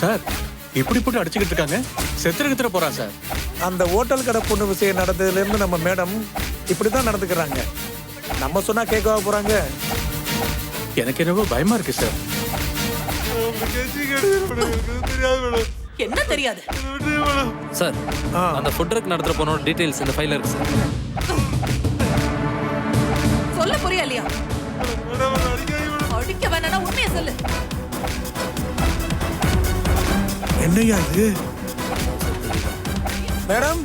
Sir இப்படி போட்டு அடிச்சுக்கிட்டு இருக்காங்க. செத்துரு கித்துற போறான் சார். அந்த ஹோட்டல் கடை பொண்ணு விஷயம் நடந்ததுல இருந்து நம்ம மேடம் இப்படிதான் நடந்துக்கிறாங்க. நம்ம சொன்னா கேட்கவா போறாங்க? எனக்கு என்னவோ பயமா இருக்கு சார். என்ன தெரியாது? சார் ஆ. அந்த ஃபுட் ட்ரக் நடத்துற போனோட டீடைல்ஸ் இந்த ஃபைல்ல இருக்கு சார். சொல்ல புரியா இல்லையா அடிக்க வேணா உண்மையை சொல்லு. என்னய்யா இது? Madam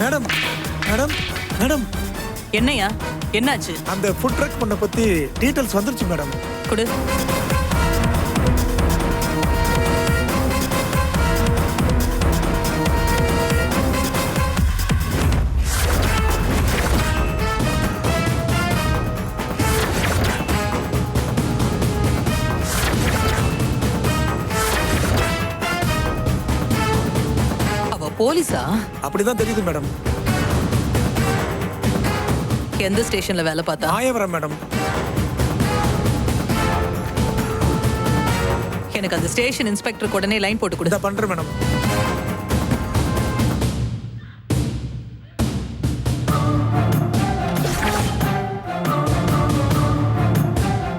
madam madam madam. என்னையா? என்னாச்சு? அந்த ஃபுட் ட்ரக் பண்ண பத்தி டீடைல்ஸ் வந்துருச்சு மேடம். கொடு. போலீஸா? அப்படிதான் தெரியுது மேடம். எந்த ஸ்டேஷன்ல வேலை பார்த்தா? மாயவரம் மேடம். எனக்கு அந்த ஸ்டேஷன் இன்ஸ்பெக்டருக்கு உடனே லைன் போட்டு கொடு. பண்றேன் மேடம்.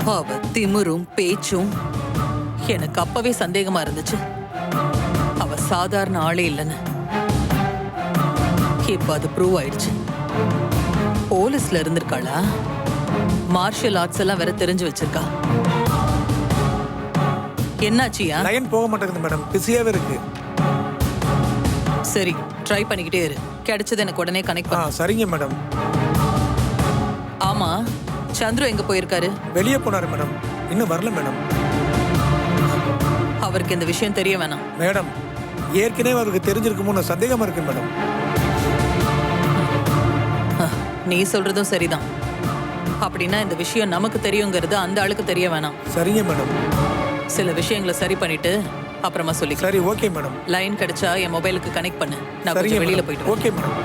அவ திமிரும் பேச்சும் எனக்கு அப்பவே சந்தேகமா இருந்துச்சு. அவ சாதாரண ஆளே இல்லைன்னு. இப்ப அது ப்ரூவ் ஆயிடுச்சு. போலீஸ்ல இருந்திருக்காளா? மார்ஷியல் ஆர்ட்ஸ் எல்லாம் வேற தெரிஞ்சு வச்சிருக்கா. என்னாச்சியா லைன் போக மாட்டேங்குது மேடம் பிஸியாவே இருக்கு. சரி ட்ரை பண்ணிக்கிட்டே இரு. கிடைச்சது எனக்கு உடனே கனெக்ட் ஆ பண்ண சரிங்க மேடம் ஆமா சந்துரு எங்க போயிருக்காரு? வெளியே போனாரு மேடம் இன்னும் வரல மேடம் அவருக்கு இந்த விஷயம் தெரிய வேணாம். மேடம் ஏற்கனவே அவருக்கு தெரிஞ்சிருக்குமோன்னு சந்தேகமா இருக்கு மேடம் நீ சொல்றதும் சரிதான். அப்படின்னா இந்த விஷயம் நமக்கு தெரியுங்கிறது அந்த ஆளுக்கு தெரிய வேணாம். சரிங்க மேடம். சில விஷயங்களை சரி பண்ணிட்டு அப்புறமா சொல்லிக்கலாம். சரி ஓகே மேடம். லைன் கிடைச்சா என் மொபைலுக்கு கனெக்ட் பண்ணு. நான் சரிங்க கொஞ்சம் வெளியில மேடம். போயிட்டு வரேன். Okay madam.